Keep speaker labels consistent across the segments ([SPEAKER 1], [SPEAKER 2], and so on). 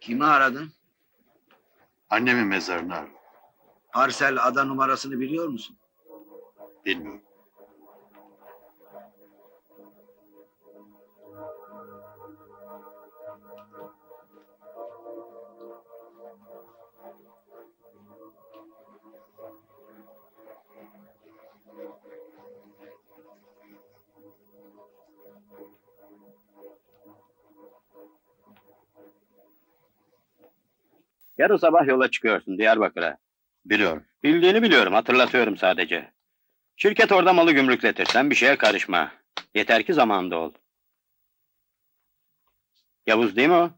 [SPEAKER 1] Kimi aradın?
[SPEAKER 2] Annemin mezarını arıyorum.
[SPEAKER 1] Parsel ada numarasını biliyor musun?
[SPEAKER 2] Bilmiyorum.
[SPEAKER 3] Yarın sabah yola çıkıyorsun Diyarbakır'a.
[SPEAKER 2] Biliyorum.
[SPEAKER 3] Bildiğini biliyorum, hatırlatıyorum sadece. Şirket orada malı gümrükletir, sen bir şeye karışma. Yeter ki zamanında ol. Yavuz değil mi o?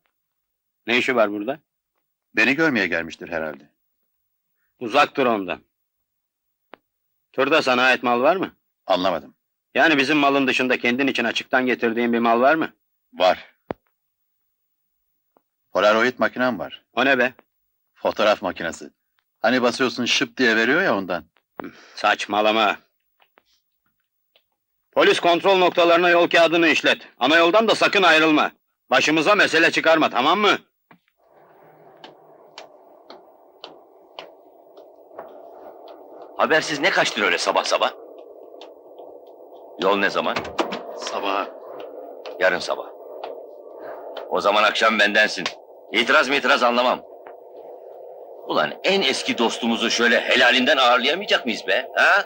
[SPEAKER 3] Ne işi var burada?
[SPEAKER 2] Beni görmeye gelmiştir herhalde.
[SPEAKER 3] Uzak dur ondan. Turda sana ait mal var mı?
[SPEAKER 2] Anlamadım.
[SPEAKER 3] Yani bizim malın dışında kendin için açıktan getirdiğin bir mal var mı?
[SPEAKER 2] Var. Polaroid makinem var.
[SPEAKER 3] O ne be?
[SPEAKER 2] Fotoğraf makinesi. Hani basıyorsun şıp diye veriyor ya ondan.
[SPEAKER 3] Saçmalama. Polis kontrol noktalarına yol kağıdını işlet. Ana yoldan da sakın ayrılma. Başımıza mesele çıkarma, tamam mı?
[SPEAKER 4] Habersiz ne kaçtın öyle sabah sabah? Yol ne zaman?
[SPEAKER 2] Sabah.
[SPEAKER 4] Yarın sabah. O zaman akşam bendensin. İtiraz mı itiraz anlamam. Ulan en eski dostumuzu şöyle helalinden ağırlayamayacak mıyız be? Ha?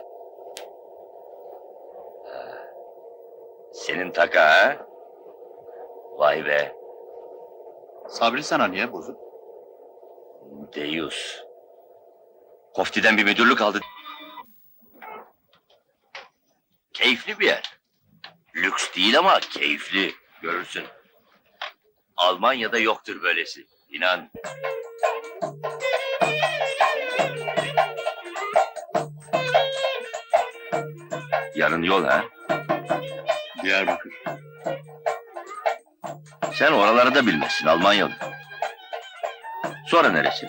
[SPEAKER 4] Senin taka ha? Vay be.
[SPEAKER 2] Sabri sana niye bozuk?
[SPEAKER 4] Deyus. Koftiden bir müdürlük aldı. Keyifli bir yer. Lüks değil ama keyifli. Görürsün. Almanya'da yoktur böylesi. İnan. Yarın yol ha?
[SPEAKER 2] Diyarbakır.
[SPEAKER 4] Sen oraları da bilmezsin Almanyalı. Sonra neresi?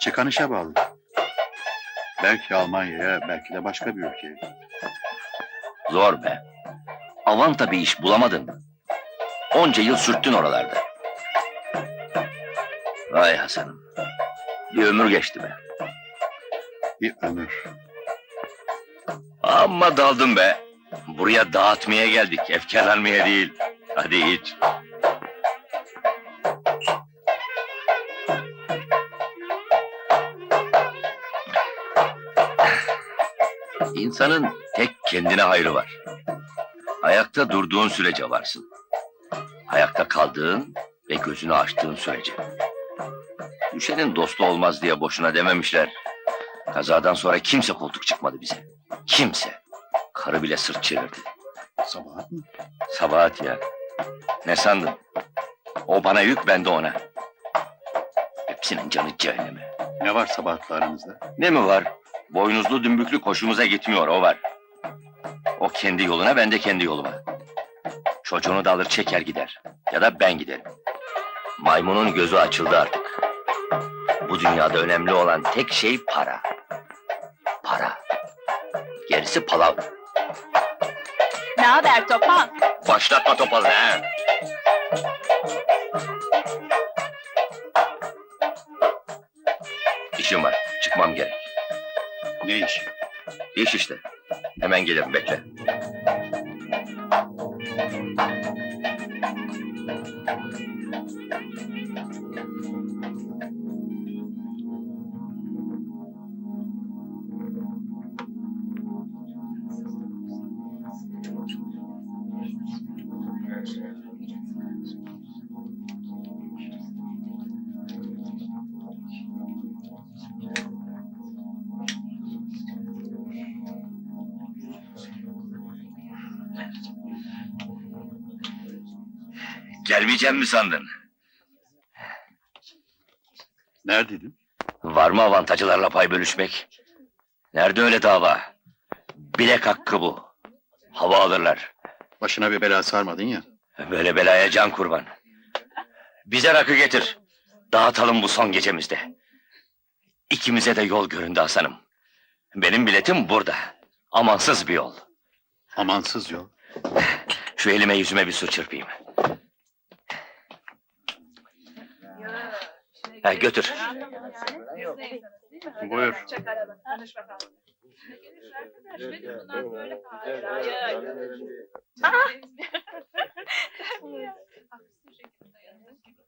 [SPEAKER 2] Çıkan işe bağlı. Belki Almanya'ya, belki de başka bir ülkeye.
[SPEAKER 4] Zor be. Avanta bir iş bulamadın? Onca yıl sürttün oralarda. Vay Hasan'ım. Bir ömür geçti be.
[SPEAKER 2] Bir ömür.
[SPEAKER 4] Amma daldım be. Buraya dağıtmaya geldik, efkarlanmaya değil. Hadi iç. İnsanın tek kendine hayrı var. Ayakta durduğun sürece varsın. Ayakta kaldığın ve gözünü açtığın sürece. Düşenin dostu olmaz diye boşuna dememişler. Kazadan sonra kimse koltuk çıkmadı bize. Kimse. Karı bile sırt çevirdi.
[SPEAKER 2] Sabahat mı?
[SPEAKER 4] Sabahat ya. Ne sandın? O bana yük, ben de ona. Hepsinin canı cehenneme.
[SPEAKER 2] Ne var sabahatla aranızda?
[SPEAKER 4] Ne mi var? Boynuzlu dümbüklü koşumuza gitmiyor, o var. O kendi yoluna, ben de kendi yoluma. Çocuğunu da alır çeker gider. Ya da ben giderim. Maymunun gözü açıldı artık. Bu dünyada önemli olan tek şey para. Para. Gerisi palavra.
[SPEAKER 5] Ne haber Topal?
[SPEAKER 4] Başlatma topalını ha! İşim var, çıkmam gerek.
[SPEAKER 2] Ne iş?
[SPEAKER 4] İş işte. Hemen gelirim, bekle. Gelmeyeceğim mi sandın?
[SPEAKER 2] Neredeydin?
[SPEAKER 4] Var mı avantajlarla pay bölüşmek? Nerede öyle dava? Bilek hakkı bu. Hava alırlar.
[SPEAKER 2] Başına bir bela sarmadın ya.
[SPEAKER 4] Böyle belaya can kurban. Bize rakı getir. Dağıtalım bu son gecemizde. İkimize de yol göründü Hasan'ım. Benim biletim burada. Amansız bir yol.
[SPEAKER 2] Amansız yol.
[SPEAKER 4] Şu elime yüzüme bir su çırpayım. Ha, götür.
[SPEAKER 2] Buyur.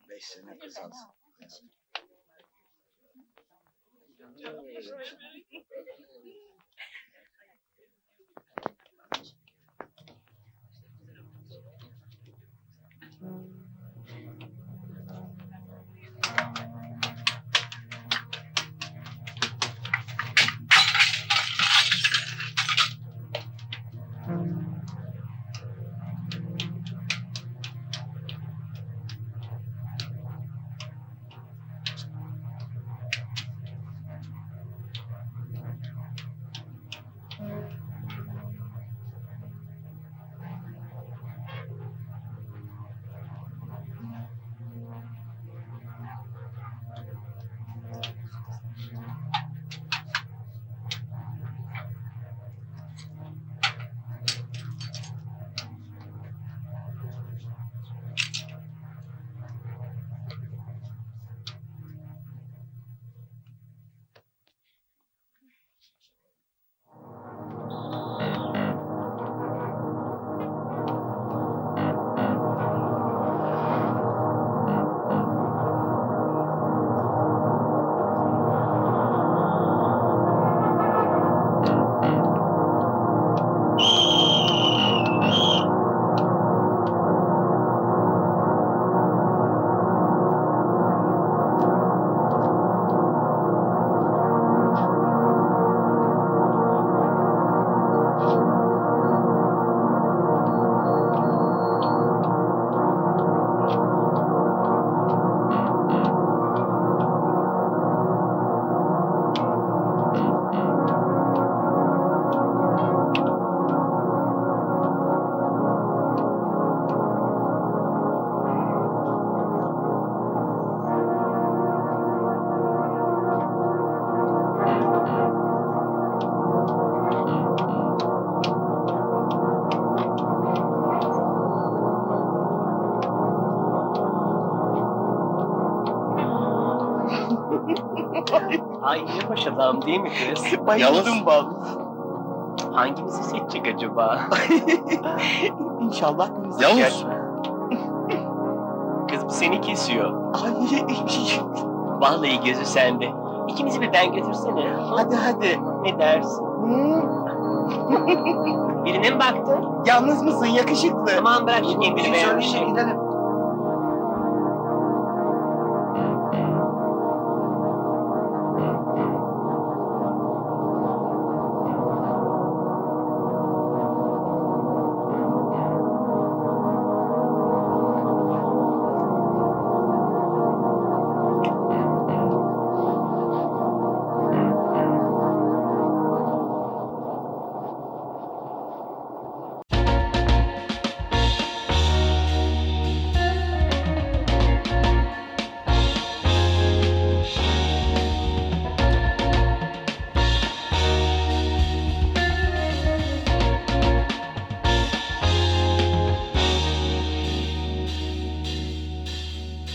[SPEAKER 1] Beş sene kısalsın.
[SPEAKER 6] Ay hoş adam değil mi kız? Bayıldım bal. Hangimizi seçecek acaba? İnşallah bizi
[SPEAKER 2] Yavuz.
[SPEAKER 6] Kız bu seni kesiyor.
[SPEAKER 7] Ay,
[SPEAKER 6] Vallahi gözü sende. İkimizi birden götürsene.
[SPEAKER 7] hadi hadi.
[SPEAKER 6] Ne dersin? Birine mi baktın?
[SPEAKER 7] yalnız mısın yakışıklı?
[SPEAKER 6] Aman bırak şu kendini
[SPEAKER 1] Bir
[SPEAKER 6] beğen bir
[SPEAKER 1] söyleyince
[SPEAKER 6] şey.
[SPEAKER 1] gidelim.